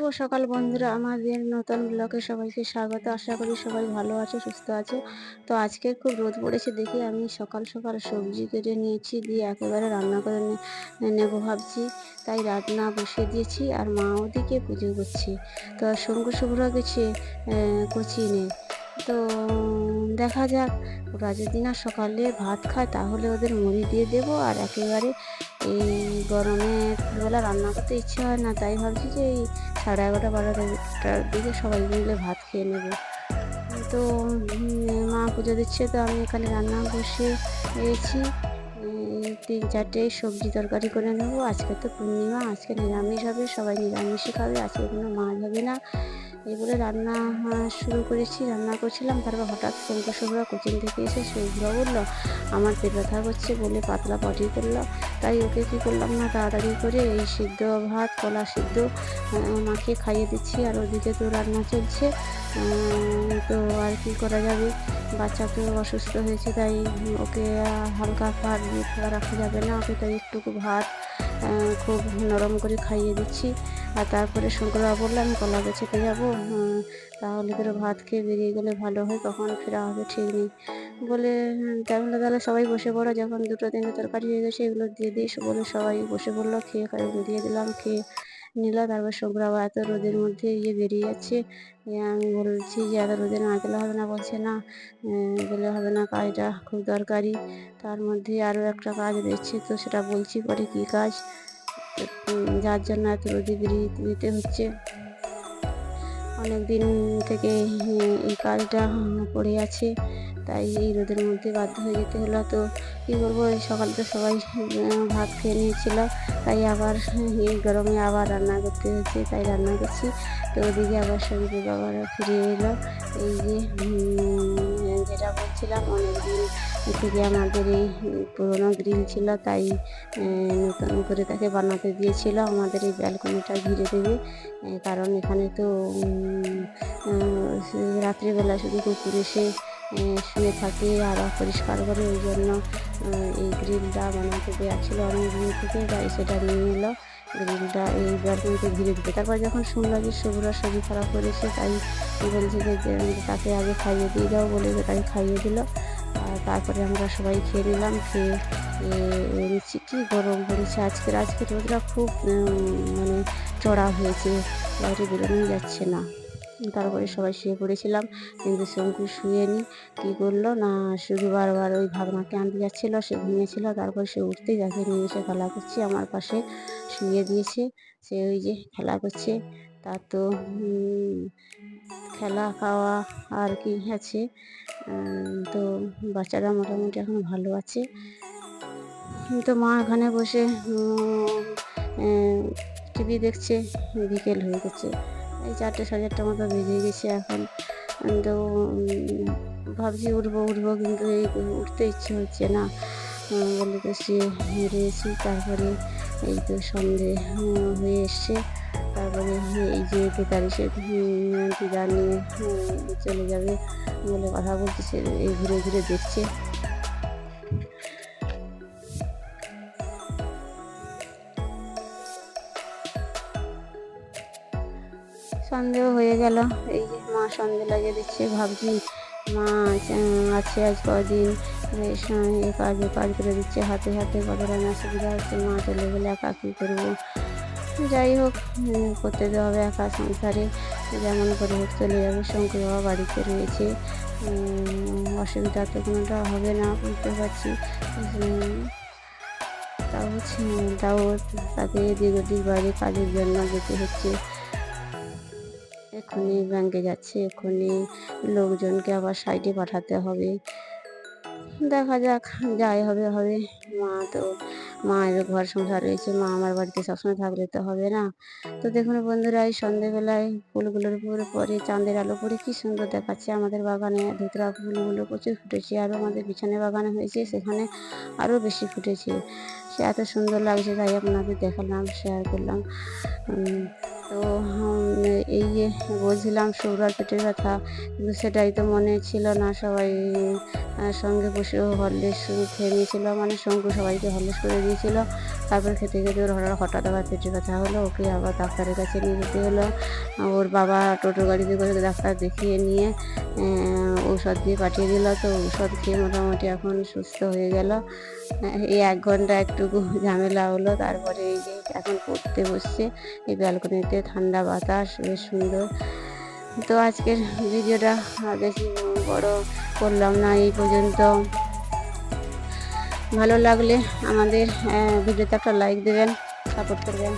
শুভ সকাল বন্ধুরা। আমাদের নতুন ব্লগে সবাইকে স্বাগত। আশা করি সবাই ভালো আছে, সুস্থ আছে। তো আজকে খুব রোদ পড়েছে দেখি আমি সকাল সকাল সবজি কেটে নিয়েছি, দিয়ে একেবারে রান্না করে নেব ভাবছি। তাই রান্না বসিয়ে দিয়েছি আর মা ওদিকে পুজো করছে। তো শঙ্কু শুভ্র গেছে কোচিনে তো দেখা যাক, ওরা যদি না সকালে ভাত খায় তাহলে ওদের মুড়ি দিয়ে দেবো আর একেবারে এই গরমে দুপুরবেলা রান্না করতে ইচ্ছে হয় না, তাই ভাবছি যে এই সাড়ে এগারোটা, বারোটার দিকে সবাই মিলে ভাত খেয়ে নেব। তো মা পুজো দিচ্ছে, তো আমি এখানে রান্না বসিয়ে দিয়েছি তিন চারটে সবজি তরকারি করে নেব। আজকে তো পূর্ণিমা, আজকে নিরামিষ হবে, সবাই নিরামিষই খাবে, আজকে কোনো মাছ হবে না। এই বলে রান্না শুরু করেছি, রান্না করছিলাম। তারপর হঠাৎ শঙ্কর শুভ্রা কোচিং থেকে এসে শুভ্রা বলল, আমার পেট ব্যথা করছে, বলে পাতলা পটি করল। তাই ওকে কী করলাম না, তাড়াতাড়ি করে এই সিদ্ধ ভাত, কলা সিদ্ধ মাকে খাইয়ে দিচ্ছি। আর ওদিকে তো রান্না চলছে তো আর কি করা যাবে? বাচ্চা তো অসুস্থ হয়েছে, তাই ওকে হালকা ভাত দিয়ে রাখা যাবে না। ওকে তাই একটুকু ভাত খুব নরম করে খাইয়ে দিচ্ছি। আর তারপরে শঙ্করবাবু বলল আমি কলা বেছেতে যাব? তাহলে তোর ভাত খেয়ে বেরিয়ে গেলে ভালো হয় কখন ফেরা হবে ঠিক নেই। বলে "হুম, তাহলে তাহলে সবাই বসে পড়ো যখন দুটো তিনটে তরকারি হয়ে গেছে এগুলো দিয়ে দিস। বলে সবাই বসে পড়ল খেয়ে দিয়ে দিলাম খেয়ে নিল তারপর শুভ্রাও এত রোদের মধ্যে ইয়ে বেরিয়ে যাচ্ছে। আমি বলছি যে এত রোদে না গেলে হবে না? বলছে না গেলে হবে না কাজটা খুব দরকারি। তার মধ্যে আরও একটা কাজ রয়েছে তো সেটা বলছি পরে কী কাজ? যার জন্য এত বেরিয়ে দিতে হচ্ছে। অনেক দিন থেকে এই কাজটা পড়ে আছে, তাই এই রোদের মধ্যে বাধ্য হয়ে যেতে হলো। তো কী করব সকাল তো সবাই ভাত খেয়ে নিয়েছিল, তাই আবার, এই গরমে আবার রান্না করতে হচ্ছে, তাই রান্না করছি। তো ওদিকে আবার শরীরে বাবারা ফিরে এলো। এই যে উম, যেটা বলছিলাম অনেক দিন থেকে আমাদের এই পুরোনো গ্রিল ছিল তাই নতুন করে তাকে বানাতে দিয়েছিল। আমাদের এই ব্যালকনিটা ঘিরে দেবে কারণ এখানে তো রাত্রিবেলা শুধু কুকুর এসে শুয়ে থাকে আর অপরিষ্কার করে ওই জন্য এই গ্রিলটা বানাতে দেওয়া ছিল অনেক দিন থেকে তাই সেটা নিয়ে এলো গ্রিলটা এই ব্যালকনিতে ঘিরে দিতে তারপর যখন শুনলাম যে সবুরা শরীর খারাপ করেছে, তাই বলছে যে তাকে আগে খাইয়ে দিয়ে দাও বলে তাকে খাইয়ে দিল। আর তারপরে আমরা সবাই খেয়ে নিলাম, খেয়ে নিচ্ছি কি গরম পড়েছে আজকের আজকে রোদরা খুব মানে চড়া হয়েছে। বাইরে বেরোনোই যাচ্ছে না। তারপরে সবাই শুয়ে পড়েছিলাম। কিন্তু শঙ্কু শুয়ে নি, কী করল? না, শুধু বারবার ওই ভাগনাকে আনতে যাচ্ছিল, সে ঘুমিয়েছিল, তারপর সে উঠতেই যাকে নিয়ে এসে খেলা করছে আমার পাশে, শুয়ে দিয়েছে, সে ওই যে খেলা করছে, তার তো খেলা খাওয়া আর কি আছে তো বাচ্চারা মোটামুটি এখন ভালো আছে। তো মা এখানে বসে টিভি দেখছে, বিকেল হয়ে গেছে। এই চারটে সাড়ে চারটার মতো বেজে গেছে এখন। তো ভাবছি উঠবো উঠবো কিন্তু এই উঠতে ইচ্ছে হচ্ছে না। বলে তো সে রয়েছি তারপরে এই তো সন্ধে হয়ে এসছে। তারপরে এই যে তেতাল্লিশ সে দিদা নিয়ে চলে যাবে বলে কথা বলছে এই ঘুরে ঘুরে দেখছে। সন্দেহ হয়ে গেল। এই যে মা সন্দেহ লাগিয়ে দিচ্ছে, ভাবছি মা আছে- আজ কদিন, বেশ এ কাজ, ও কাজ করে দিচ্ছে, হাতে হাতে কতটা না সুবিধা হচ্ছে, মা চলে গেলে একা কী করব? যাই হোক করতে দেওয়া হবে একা সংসারে, যেমন করে হোক চলে যাবে, শঙ্কর বাবা বাড়িতে রয়েছে। অসুবিধা তো কোনোটা হবে না, বুঝতে পারছি। তাও তাও তাকে ওদিক বাইরে কাজের জন্য যেতে হচ্ছে। এক্ষুনি ব্যাংকে যাচ্ছে, এক্ষুনি লোকজনকে আবার সাইডে পাঠাতে হবে। দেখা যাক, যাই হবে হবে। মা তো, মায়ের ঘর সংসার রয়েছে, মা আমার বাড়িতে সবসময় থাকলে তো হবে না। তো দেখুন বন্ধুরা, এই সন্ধেবেলায় ফুলগুলোর উপরে, পরে চাঁদের আলো পরে কি সুন্দর দেখাচ্ছে আমাদের বাগানে। ধুতরা ফুলগুলো প্রচুর ফুটেছে আরও আমাদের পিছনে বাগানে হয়েছে, সেখানে আরও বেশি ফুটেছে। সে এত সুন্দর লাগছে, তাই আপনাদের দেখালাম শেয়ার করলাম। তো এই যে বলছিলাম সৌরার পেটের ব্যথা কিন্তু সেটাই তো মনে ছিল না, সবাই সঙ্গে বসে হরলিক্স খেয়ে নিয়েছিল। মানে সঙ্গে সবাইকে হরলিক্স করে দিয়েছিল। তারপর খেতে খেতে ওর হঠাৎ হঠাৎ আবার পেটে ব্যথা হলো, ওকে আবার ডাক্তারের কাছে নিয়ে যেতে হলো। ওর বাবা টোটো গাড়িতে করে ডাক্তার দেখিয়ে নিয়ে ঔষধ দিয়ে পাঠিয়ে দিল। তো ঔষধ খেয়ে মোটামুটি এখন সুস্থ হয়ে গেল। এই এক ঘণ্টা একটুকু ঝামেলা হলো, তারপরে এই যে এখন পড়তে বসছে। এই ব্যালকনিতে ঠান্ডা বাতাস, বেশ সুন্দর। তো আজকের ভিডিওটা বেশি বড় করলাম না, এই পর্যন্ত। ভালো লাগলে আমাদের ভিডিওতে একটা লাইক দেবেন সাপোর্ট করবেন।